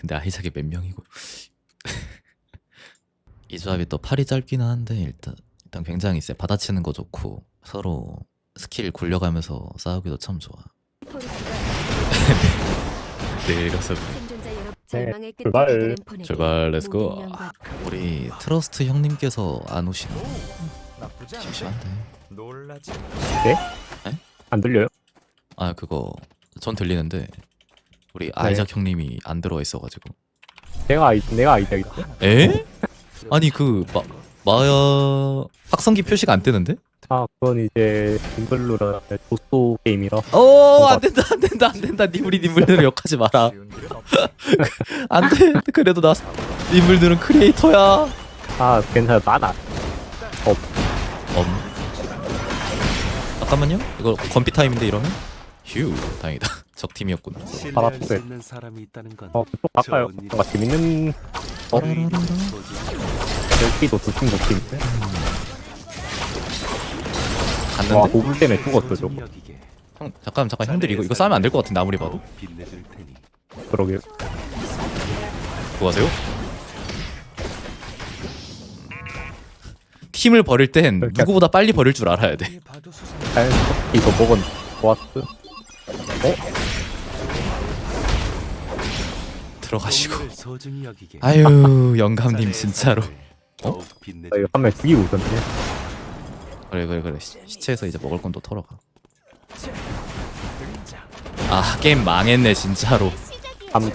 근데 아이작이 몇 명이고 이 조합이 또 팔이 짧긴 한데 일단 일단 굉장히 세 받아치는 거 좋고 서로 스킬 굴려가면서 싸우기도 참 좋아. 생존자 여러분 네, 끝에 출발. 출발 렛츠고 영광. 우리 트러스트 형님께서 안 오시나 심심한데 놀라지 안 들려요? 아 그거 전 들리는데 우리 네. 아이작 형님이 안 들어와 있어가지고 내가 아이 내가 아이작이다. 에? 아니 그 마, 마야 확성기 표시가 안 뜨는데? 아 그건 이제 빙글루라 조소 게임이라. 어, 안 된다, 안 된다, 안 된다. 니물이 니물들을 욕하지 마라. 쉬운 길은 없어 안 돼. 그래도 나 니물들은 크리에이터야. 아 괜찮아 나나. 엄. 잠깐만요. 이거 건피 타임인데 이러면? 휴, 다행이다. 적 팀이었구나. 신뢰할 수 바람새. 있는 사람이 있다는 건 어? 좋은 일. 뭔가 재밌는 어. 여기도 두팀 두팀인데. 와 갔는데. 고불 때문에 죽었어 저거. 여기게. 형, 잠깐, 잠깐, 형들 이거 이거 싸면 안 될 것 같은데 아무리 봐도. 더욱 빛내줄 테니 그러게. 뭐 하세요? 팀을 버릴 땐 그러니까- 누구보다 빨리 버릴 줄 알아야 돼. 잘 이거 먹은 좋았어. 들어가시고. 아유, 영감님 진짜로. 어? 나 빛내줄 이거 한 명 죽이고 있었네. 그래, 그래, 그래. 시- 시체에서 이제 먹을 건 또 털어가. 아, 게임 망했네 진짜로. 일.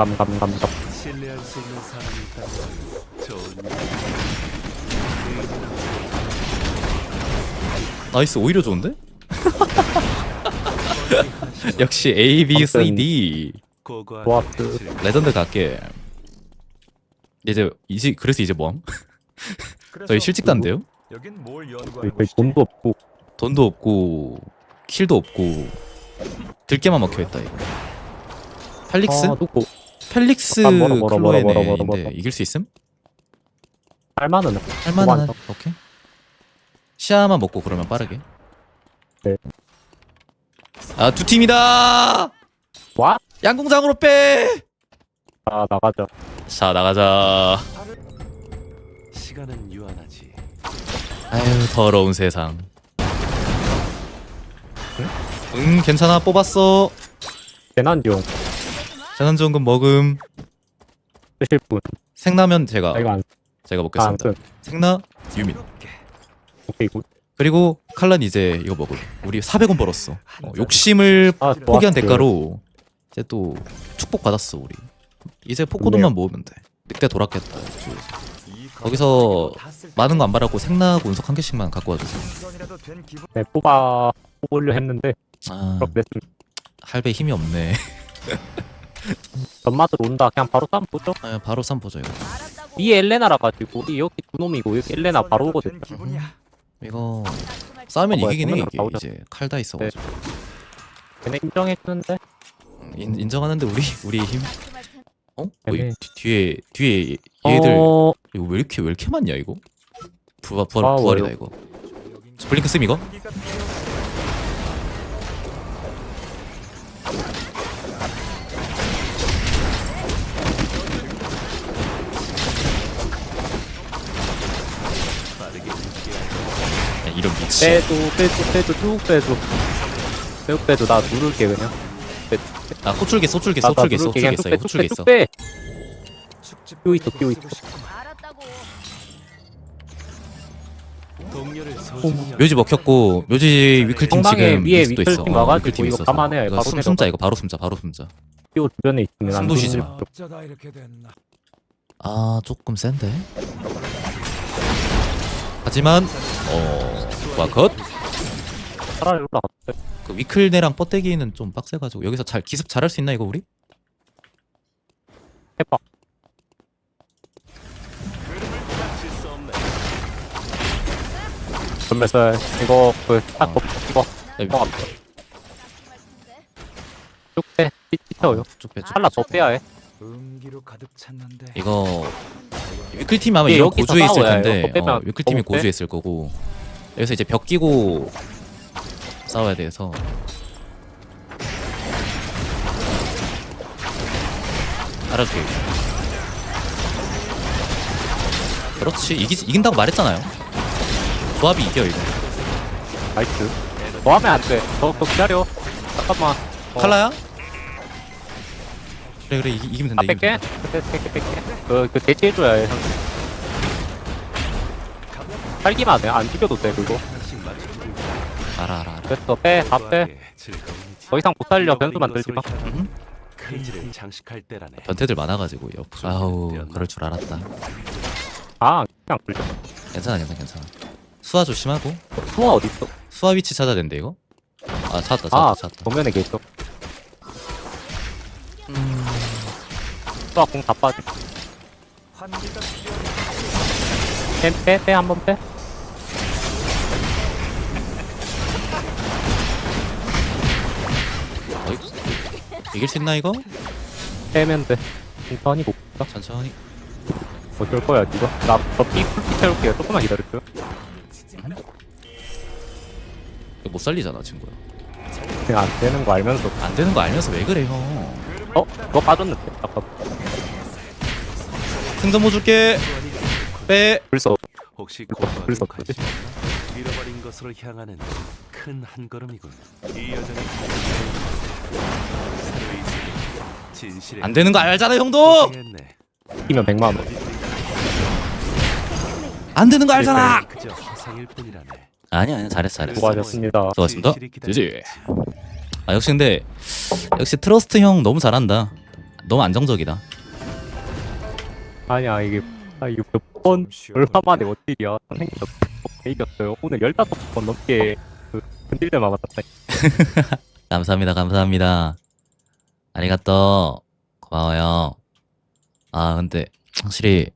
나이스 오히려 좋은데? 역시 A, B, C, D 고고한 좋았어. 빛을 레전드 갈게 이제 이제 그래서 이제 뭐함? 저희 실직단데요? 여긴 뭘 연구하는 곳이지? 돈도 없고 돈도 없고 킬도 없고 들게만 먹혀 있다 이거 펠릭스? 아 누구 펠릭스 아, 뭐라, 뭐라, 뭐라, 뭐라, 뭐라, 클로에네인데 뭐라. 이길 수 있음? 할만은 할만한 뭐가 오케이 시야만 먹고 그러면 빠르게 네. 아두 팀이다 와? 양궁장으로 빼! 아 나가자. 자 나가자. 시간은 유한하지. 아유 더러운 세상. 응 괜찮아. 뽑았어. 재난지용 재난지원금 먹음. 쓰실 분. 생라면 제가. 아 이거 안 제가 아, 먹겠습니다. 안 생라 유민. 오케이 굿. 그리고 칼란 이제 이거 먹음 우리 400원 벌었어. 어, 욕심을 아 포기한 좋았어. 대가로 이제 또 축복 받았어 우리 이제 포코돈만 모으면 돼 늑대 돌았겠다 이 거기서 많은 거 안 바라고 생락 운석 한 개씩만 갖고 와주세요 네 뽑아 뽑으려 했는데 아 그렇게. 할배 힘이 없네 전마들 온다. 그냥 바로 싸움 보죠. 아, 바로 쌈 보죠 이거 이 엘레나라 가지고 여기 두 놈이고 여기 엘레나 바로 오거든요. 된 기분이야. 이거 싸우면 어, 뭐야, 이기긴 해 이게 나오죠. 이제 칼 다 있어가지고 걔네 인정해주는데 인, 인정하는데 우리 우리 힘? 어? 어. 이 뒤- 뒤에 뒤에 얘들 어... 이거 왜 이렇게 왜 이렇게 많냐 이거? 부활 부활 아, 부활이다? 이거. 저 블링크 씀 이거? 야, 이런 미친. 빼줘 빼줘 빼줘. 쭉 빼줘. 쭉 빼줘. 나 누를게 그냥 아 소출기 소출기 나, 나 소출기 누를게 소출기 그냥 있어 쭉 빼, 이거 쭉 소출기 빼, 있어. 축집 끼워 있어, 끼워 쓰고 있어. 묘지 먹혔고 묘지 위클팀 성당에 지금 위에 리스도 있어 위클팀 어, 와가지고 위클팀 이거 있어서. 감안해. 이거 바로 숨, 내려가. 숨자 이거 바로 숨자 바로 숨자 끼워 주변에 있으면 안 숨도 쉬지 되는 마. 쪽. 어쩌다 이렇게 됐나. 아 조금 센데 하지만 어 와컷 차라리 올라갔대 그 위클네랑 뻗대기는 좀 빡세가지고 여기서 잘 기습 잘할 수 있나 이거 우리? 해봐. 전멸살 이거 그 딱, 어. 이거 야, 어, 쭉빼 삐쳐요 쭉 빼, 쭉 하나 더 빼야 해 음기로 가득 찼는데. 이거 위클팀 아마 예, 이런 여기서 고주했을 싸워야 텐데 이거 빼면 어, 위클팀이 빼? 고주했을 거고 여기서 이제 벽 끼고 싸워야 돼서. 알아줄게. 그렇지. 이기, 이긴다고 말했잖아요. 조합이 이겨 이거. 나이스. 더 하면 안돼. 더, 더 기다려. 잠깐만. 어. 칼라야? 그래 그래. 이기, 이기면 된다 아 이기면 뺄게 된다. 뺄게 뺄게 뺄게. 그, 그 대체해줘야 해 형. 살기만 해안 죽여도 돼 그거 알아 알아 알아. 됐어 빼다빼. 우아하게 즐거움이지. 더 이상 못 살려. 변수 만들지 마. 음? 크레이지를 장식할 때라네. 변태들 많아가지고 옆 아우 그럴 줄 알았다. 아 그냥 불려. 괜찮아 괜찮아 괜찮아. 수화 조심하고. 수아 어딨어? 수화 위치 찾아야 된대 이거? 아 찾았다 찾았다 아 찾았다. 도면에 계셔 음, 수아 공다 필요한 빼빼빼 한 번 빼 이길 수 있나 이거? 빼면 돼. 천천히 못 가. 천천히. 어쩔 거야 니가 나저삐 풀피 채울게요. 조금만 기다려줘 이거 못 살리잖아 친구야. 그냥 안 되는 거 알면서. 안 되는 거 알면서 왜 그래 형? 어? 그거 빠졌는데? 아까 생선 뭐 줄게. 빼. 불써 혹시 관심 없나? 잃어버린 것으로 향하는 큰 한 걸음이군. 이 여정의 새로이 진실의 안 되는 거 알잖아 형도! 고생했네. 이기면 100만 원. 안 되는 거 알잖아! 그저 허상일 뿐이라네. 아니 아니 잘했어 잘했어. 수고하셨습니다. 수고하셨습니다. 진실이 지지. 아 역시 근데 역시 트러스트 형 너무 잘한다. 너무 안정적이다. 아니야 이게 아 이거 몇번 얼마 만에 원딜이야 선생님 저 이겼어요. 오늘 15번 넘게 그 건딜레만 맞았다. 감사합니다 감사합니다. 아리가또 고마워요. 아 근데 확실히